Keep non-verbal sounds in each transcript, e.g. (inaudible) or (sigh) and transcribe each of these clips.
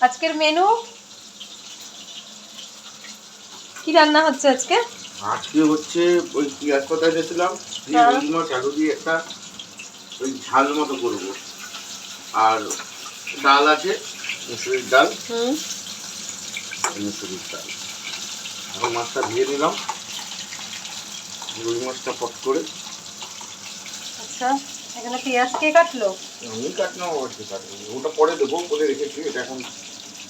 আজকের মেনু কি রান্না হচ্ছে আজকে? আজকে হচ্ছে ওই পেঁয়াজ দিয়ে হ্যাঁ। রুই মাছ আলু দিয়ে একটা ওই ঝাল মতো করব। আর ডাল আছে মুসুরির ডাল। হুম। মুসুরির ডাল। এখন মাছটা দিয়ে নিলাম রুই মাছটা পট করে। আচ্ছা এখানে পেঁয়াজ কে কাটলো? আমি কাটলাম আবার কি কাটবো ওটা পরে দেবো করে রেখেছি এটা এখন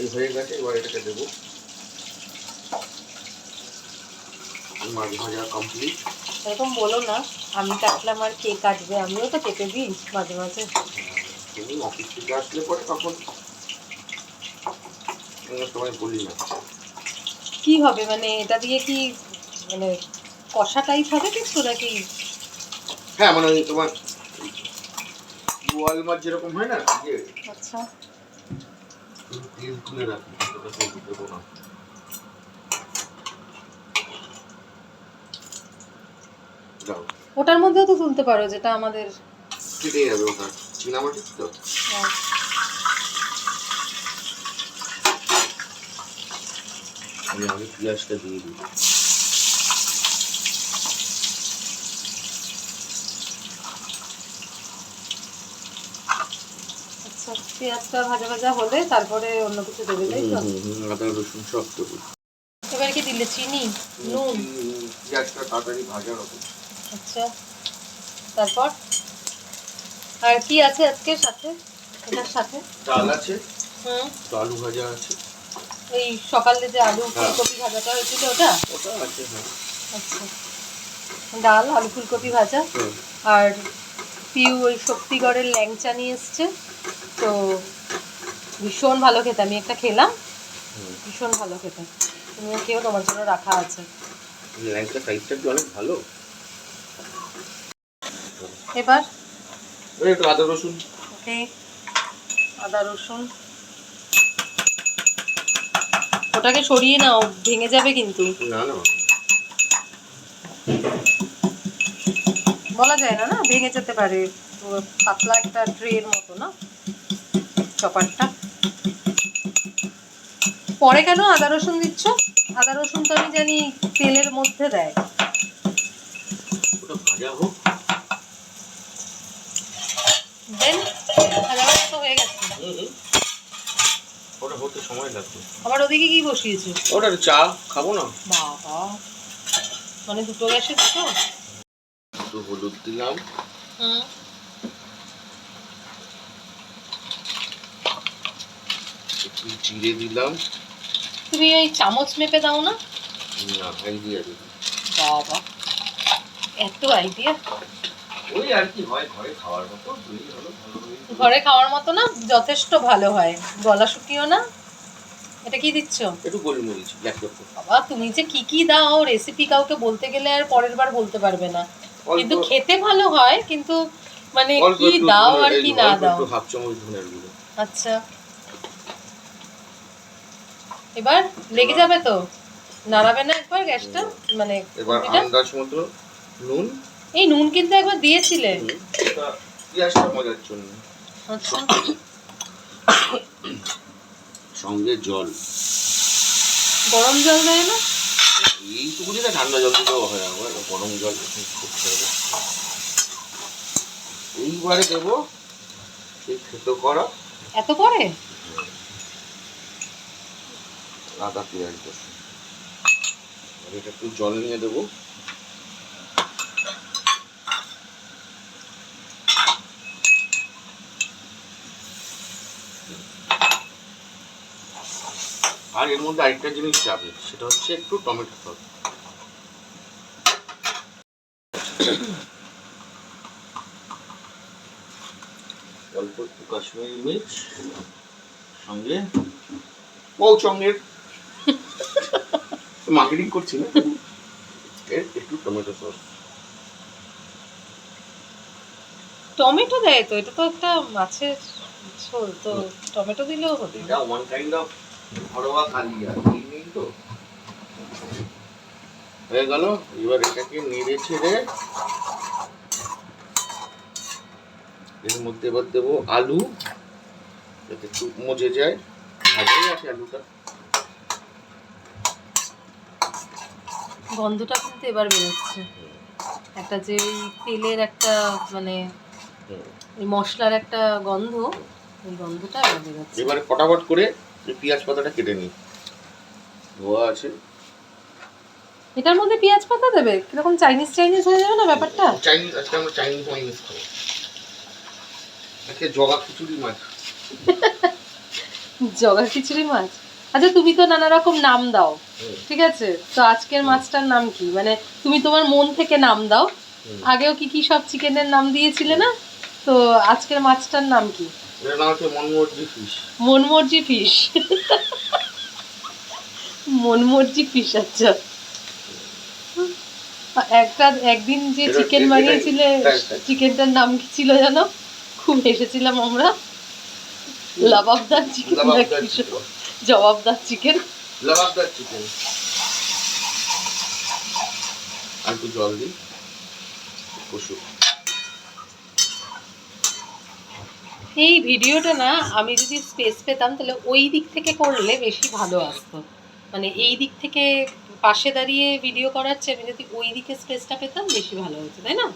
এই হয়ে গেছে এবার এটাকে দেবো। মাছ ভাজা কমপ্লিট এরকম বলো না আমি কাটলাম আর কে কাটবে? আমিও তো কেটে দিই মাঝে মাঝে। তুমি অফিস থেকে আসলে পরে তখন সময় বলি না। কি হবে? মানে এটা দিয়ে কি মানে কষা টাইপ হবে কিছু নাকি? হ্যাঁ মানে তোমার যেরকম হয় না? আচ্ছা। তেল তুলে রাখি দেবো না। ওটার মধ্যেও তো তুলতে পারো যেটা আমাদের কেটে যাবে ওটা। তো? আমি আগে পেঁয়াজটা দিয়ে দিই আচ্ছা পেঁয়াজটা ভাজা ভাজা হলে তারপরে অন্য কিছু দেবে তাই তো? আদা রসুন সব দেবো। এবার কি দিলে? চিনি? নুন? পেঁয়াজটা তাড়াতাড়ি ভাজা হবে। আচ্ছা। তারপর? আর কি আছে আজকে সাথে? এটার সাথে? ডাল আছে। হুম। আলু ভাজা আছে। ওই সকালে যে আলু হ্যাঁ। ফুলকপি ভাজাটা হয়েছিল ওটা? ওটা আছে হ্যাঁ। আচ্ছা। ডাল আলু ফুলকপি ভাজা। আর পিউ ওই শক্তিগড়ের ল্যাংচা নিয়ে এসছে। তো ভীষণ ভালো খেতে আমি একটা খেলাম। ভীষণ ভালো খেতে। তুমিও খেয়েও তোমার জন্য রাখা আছে। ল্যাংটা সাইজটা কি অনেক ভালো। এবার? একটু আদা রসুন। ওকে আদা রসুন। ওটাকে সরিয়ে নাও ভেঙে যাবে কিন্তু। না না। বলা যায় না না? ভেঙে যেতে পারে। পাতলা একটা ট্রের মতো না? চপারটা। পরে কেন আদা রসুন দিচ্ছ? আদা রসুন তো আমি জানি তেলের মধ্যে দেয়। ভাজা হোক। দেন ভাজা ভাজা তো হয়ে গেছে। ওটা হতে সময় লাগবে। আবার ওদিকে কি বসিয়েছো? ওটা চা খাব না? বাবা। মানে দুটো গ্যাসে দিচ্ছ একটু হলুদ দিলাম। একটু জিরে দিলাম। তুমি ওই চামচ মেপে দাও না। না আইডিয়া দিলাম বাবা এত আইডিয়া ওই আর কি হয় ঘরে খাওয়ার মতো ঘরে খাওয়ার মতো না যথেষ্ট ভালো হয়। গলা শুকিও না। এটা কি দিচ্ছ? একটু গোলমরিচ ব্ল্যাক পেপার বাবা তুমি যে কি কি দাও রেসিপি কাউকে বলতে গেলে আর পরের বার বলতে পারবে না। কিন্তু খেতে ভালো হয় কিন্তু মানে কি দাও আর কি না দাও? হাফ চামচ ধনের গুঁড়ো। আচ্ছা। এবার লেগে যাবে তো? নাড়াবে না একবার গ্যাসটা? মানে এবার? আন্দাজ মতো নুন। এই নুন কিন্তু একবার দিয়েছিলে। পেঁয়াজটা মজার জন্য। আচ্ছা। সঙ্গে জল। গরম জল দেয় না? না ঠান্ডা জল দিতেও হয় আবার গরম জল করতে হবে এইবারে দেবো সেই খেতো করা। এত পরে আদা পেঁয়াজ রসুন। আর এটা একটু জল নিয়ে দেবো। আর এর মধ্যে আরেকটা জিনিস যাবে সেটা হচ্ছে একটু টমেটো সস। (coughs) অল্প একটু কাশ্মীরি মির্চ সঙ্গে পৌচঙ্গের মার্কেটিং (laughs) করছি না। একটু টমেটো সস। টমেটো দেয় তো এটা তো একটা মাছের ঝোল তো টমেটো দিলেও হতো। এটা ওয়ান কাইন্ড অফ ঘরোয়া কালিয়া তো। হয়ে গেল। এবার এটাকে নেড়ে ছেড়ে এর মধ্যে এবার দেবো আলু যাতে একটু মজে যায়। ভাজাই আছে আলুটা। গন্ধটা কিন্তু এবার বেরোচ্ছে। একটা যে ওই তেলের একটা মানে। ওই মশলার একটা গন্ধ ওই গন্ধটা এবার বেরোচ্ছে। এবারে ফটাফট করে এই পেঁয়াজ পাতাটা কেটে নিই। ধোয়া আছে। এটার মধ্যে পেঁয়াজ পাতা দেবে? কীরকম চাইনিজ চাইনিজ হয়ে যাবে না ব্যাপারটা? চাইনিজ আজকে আমরা চাইনিজ মাইনিজ খাব আজকে জগা খিচুড়ি মাছ। (laughs) জগা খিচুড়ি মাছ? আচ্ছা তুমি তো নানা রকম নাম দাও ঠিক আছে? তো আজকের মাছটার নাম কি? মানে তুমি তোমার মন থেকে নাম দাও। আগেও কি কি সব চিকেনের নাম দিয়েছিলে না? তো আজকের মাছটার নাম কি? Manmarzi fish. Manmarzi fish. (laughs) Manmarzi fish আচ্ছা। একটা একদিন যে চিকেন বানিয়েছিলে। চিকেনটার নাম কি ছিল জানো? খুব হেসেছিলাম আমরা। Lababdar chicken jababdar chicken lababdar chicken আর একটু জল দিই। কষু এই ভিডিওটা না আমি যদি স্পেস পেতাম তাহলে ওই দিক থেকে করলে বেশি ভালো আসতো। মানে এই দিক থেকে পাশে দাঁড়িয়ে ভিডিও করার চেয়ে আমি যদি ওই দিকে স্পেসটা পেতাম বেশি ভালো হতো তাই না?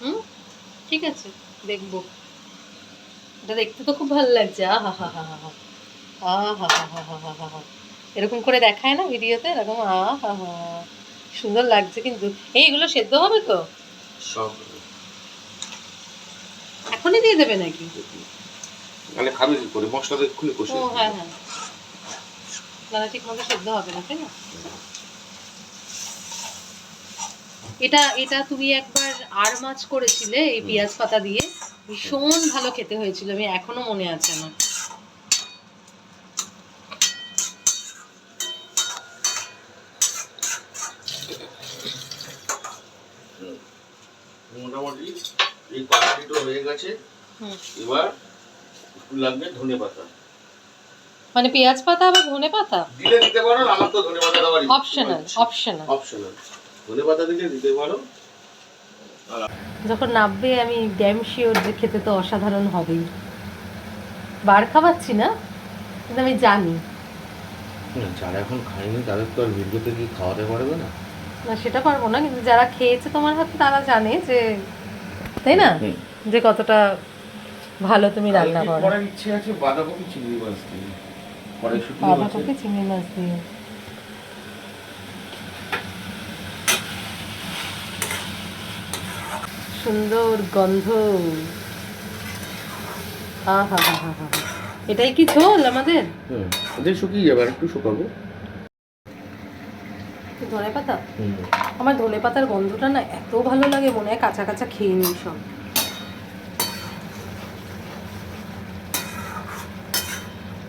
হুম? ঠিক আছে দেখব। এটা দেখতে তো খুব ভালো লাগছে। আহা হা হা হা হা। আহা হা হা হা হা হা। হা এরকম করে দেখায় না ভিডিওতে এরকম আহা হা হা সুন্দর লাগছে কিন্তু। এই এগুলো সেদ্ধ হবে তো? সব। এখনই দিয়ে দেবে নাকি? মানে খাবি কি করে? মশলাটা এক্ষুনি কষে ও হ্যাঁ হ্যাঁ। দাদা ঠিক মতো সেদ্ধ হবে না তাই না? এটা এটা তুমি একবার আর মাছ করেছিলে এই পেঁয়াজ পাতা দিয়ে। ভীষণ ভালো খেতে হয়েছিল আমি এখনও মনে আছে আমার। মোটামুটি এই তরকারিটা হয়ে গেছে। এবার লাগবে ধনে পাতা। মানে পেঁয়াজ পাতা আবার ধনে পাতা? দিলে দিতে পারো আমার তো ধনে পাতা দেওয়ার অপশনাল অপশনাল অপশনাল ধনে পাতা দিলে দিতে পারো। যখন নাববে আমি ড্যাম শিওর যে খেতে তো অসাধারণ হবেই। বার খাওয়াচ্ছি না কিন্তু আমি জানি। না, যারা এখন খায়নি তাদের তো আর ভিডিওতে কি খাওয়াতে পারবে না। না সেটা পারব না কিন্তু যারা খেয়েছে তোমার হাতে তারা জানে যে তাই না? যে কতটা ভালো তুমি রান্না করো। ইচ্ছে আছে বাঁধাকপি চিংড়ি মাছ দিয়ে বাঁধাকপি চিংড়ি মাছ দিয়ে। সুন্দর গন্ধ। আহা হা হা হা এটাই কি ঝোল আমাদের? হুম ওদের শুকিয়ে যাবে আর একটু শুকাবো। ধনে পাতা? আমার ধনে পাতার গন্ধটা না এত ভালো লাগে মনে হয় কাঁচা কাঁচা খেয়ে নিই সব।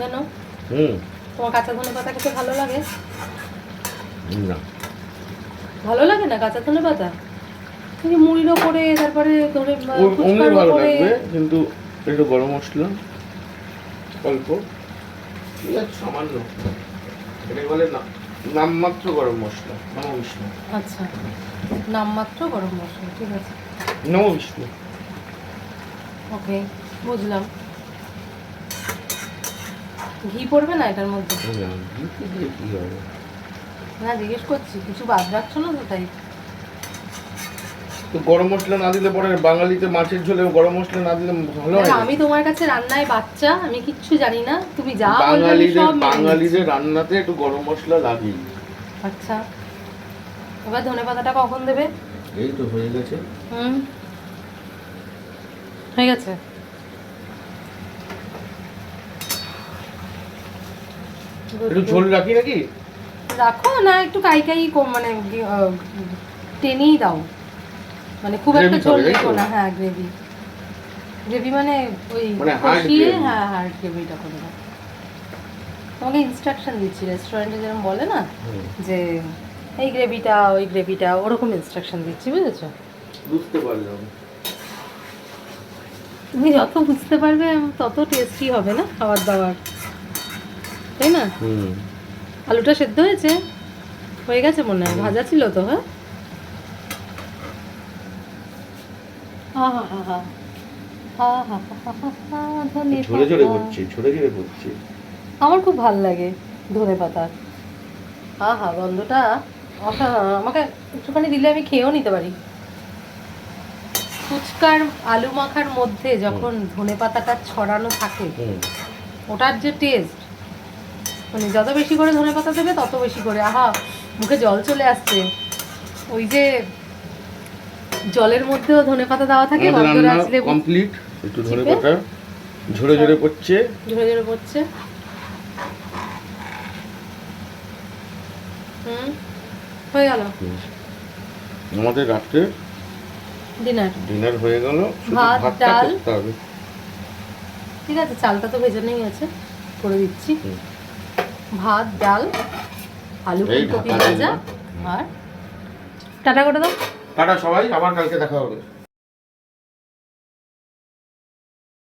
জানো হুম। তোমার কাঁচা ধনে পাতা খেতে ভালো লাগে? না। ভালো লাগে না কাঁচা ধনে পাতা? যে মুড়ির ওপরে তারপরে ধরে অমনি ভালো লাগবে কিন্তু একটু গরম মশলা অল্প। সামান্য। এটাকে বলে না নামমাত্র গরম মশলা নম বিষ্ণু আচ্ছা নামমাত্র গরম মশলা ঠিক আছে। নম বিষ্ণু ওকে বুঝলাম। ঘি পড়বে না এটার মধ্যে? না, জিজ্ঞেস করছি কিছু বাদ রাখছো না তো তাই? তো গরম মশলা না দিলে পরে বাঙালিতে মাছের ঝোলে গরম মশলা না দিলে ভালো হয়? আমি তোমার কাছে রান্নায় বাচ্চা আমি কিচ্ছু জানি না তুমি যা বাঙালিদের। বাঙালিদের রান্নাতে একটু গরম মশলা লাগেই আচ্ছা এবার ধনে পাতাটা কখন দেবে? এই তো হয়ে গেছে। হুম হয়ে গেছে। একটু ঝোল রাখি নাকি? রাখো না একটু কাই কাই কম মানে টেনেই দাও। মানে খুব একটা ঝোল রেখো না হ্যাঁ গ্রেভি। গ্রেভি মানে ওই মানে কষিয়ে হ্যাঁ হার্ড গ্রেভিটা করে দাও। তোমাকে ইনস্ট্রাকশন দিচ্ছি রেস্টুরেন্টে যেরকম বলে না যে এই গ্রেভিটা ওই গ্রেভিটা ওরকম ইনস্ট্রাকশন দিচ্ছি বুঝেছ? বুঝতে পারলাম। তুমি যত বুঝতে পারবে তত টেস্টি হবে না খাবার দাবার? তাই না? আলুটা সেদ্ধ হয়েছে? হয়ে গেছে মনে হয় ভাজা ছিল তো হ্যাঁ? আমার খুব ভালো লাগে ধনে পাতার হা হা গন্ধটা আমাকে একটুখানি দিলে আমি খেয়েও নিতে পারি। ফুচকার আলু মাখার মধ্যে যখন ধনে পাতাটা ছড়ানো থাকে ওটার যে টেস্ট মানে যত বেশি করে ধনে পাতা দেবে তত বেশি করে আহা মুখে জল চলে আসছে। ওই যে জলের মধ্যেও ধনে পাতা দেওয়া থাকে কমপ্লিট একটু ধনে পাতা ঝরে ঝরে পড়ছে। ঝরে ঝরে পড়ছে। হুম হয়ে গেল। আমাদের রাত্রে ডিনার। ডিনার হয়ে গেল ভাত, ডাল। ঠিক আছে চালটা তো ভেজে নেই আছে করে দিচ্ছি। হুম। ভাত ডাল আলু কপি ফুলকপি ভাজা আর টাটা করে দাও। টাটা সবাই আবার কালকে দেখা হবে।